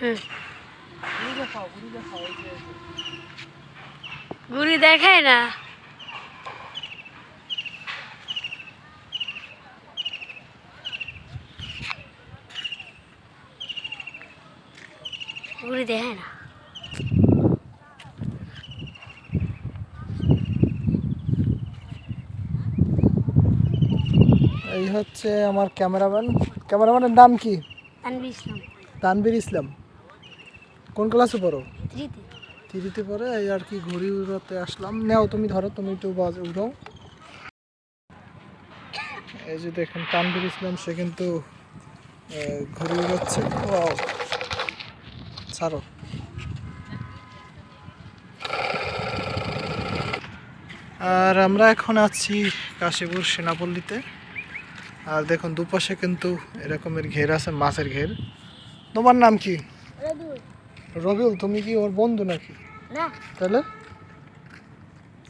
ঘুরি ঘুরি দেখায় না। ঘুড়ি দেখায় না। এই হচ্ছে আমার ক্যামেরাম্যান। ক্যামেরাম্যানের নাম কি? তানভীর ইসলাম। তানবীর ইসলাম। কোন ক্লাসে পড়ো? থ্রিতে। তিরিতে পরে এই আর কি ঘুড়ি উড়াতে আসলাম। নাও তুমি ধরো তুমি একটু বাজ উঠাও এই যে দেখেন তানবীর ইসলাম সে কিন্তু ঘুড়ি উড়াচ্ছে! ছাড়ো। আর আমরা এখন আছি কাশীপুর সেনাপল্লীতে। আর দেখুন দুপাশে কিন্তু এরকমের ঘের আছে মাছের ঘের। তোমার নাম কি? রবিউল তুমি কি ওর বন্ধু নাকি? না। তাহলে?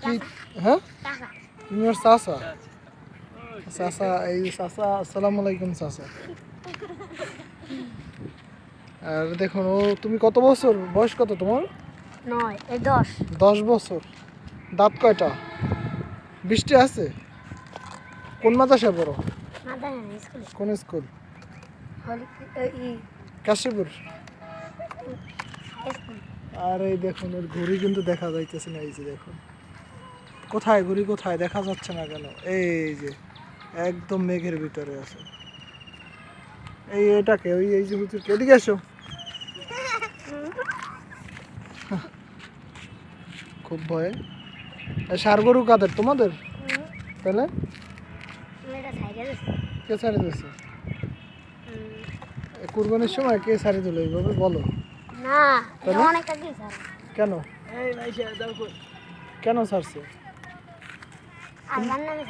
কি হ্যাঁ? তুমি ওর চাষা চাষা এই চাষা আসসালামু আলাইকুম চাষা আর দেখুন ও তুমি কত বছর? বয়স কত তোমার? নয় এই দশ। দশ বছর। দাঁত কয়টা? বৃষ্টি আছে? কোন মাদ্রাসা পড়ো? কোন স্কুল? কাশীপুর। আর এই দেখুন এর ঘড়ি কিন্তু দেখা যাইতেছে না এই যে দেখুন। কোথায় ঘড়ি কোথায়? দেখা যাচ্ছে না কেন? এই যে একদম মেঘের ভিতরে আছে। এই এটাকে ওই এই যে হুজুর এদিকে এসো। খুব ভয়ে। সার গরু কাদের? তোমাদের? তাহলে? কে ছাড়ে দিয়েছে কুরবানির সময় কে ছাড়ে দিল? এইভাবে বলো। না অনেক আগে স্যার? কেন? কেন আল্লাহর নামে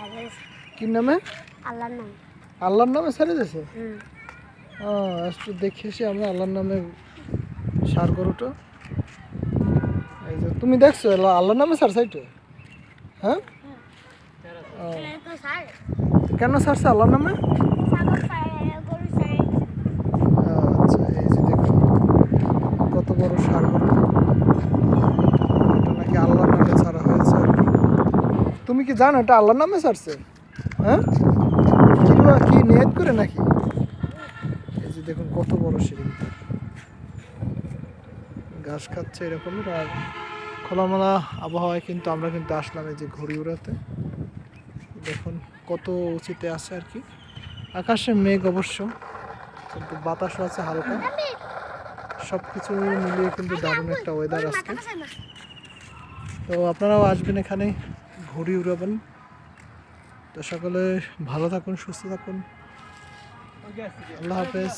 কি নামে? আল্লাহর নামে। আল্লাহর নামে ছেড়ে দিয়েছে? হুম। একটু দেখে এসে আমরা আল্লাহর নামে সার গরুটা। এই যে তুমি দেখছ আল্লাহর নামে সার সাইটে হ্যাঁ? কেন সারছে আল্লাহর নামে সাগর সাইড গরু সাইড আচ্ছা এই যে দেখুন কত বড় সার গরু এটা নাকি আল্লাহর নামে ছাড়া হয়েছে আর কি। তুমি কি জানো এটা আল্লাহর নামে ছাড়ছে? হ্যাঁ? কি নিয়ত করে নাকি? এই যে দেখুন কত বড় সিঁড়ি। ঘাস খাচ্ছে এরকম আর খোলামেলা আবহাওয়ায় কিন্তু আমরা কিন্তু আসলাম এই যে ঘুড়ি উড়াতে। দেখুন কত উঁচিতে আছে আর কি। আকাশে মেঘ অবশ্য, কিন্তু বাতাসও আছে হালকা। সব কিছু মিলিয়ে কিন্তু দারুণ একটা ওয়েদার আজকে। তো আপনারাও আসবেন এখানে ঘুরি উড়াবেন। তো সকলে ভালো থাকুন, সুস্থ থাকুন। আল্লাহ হাফেজ।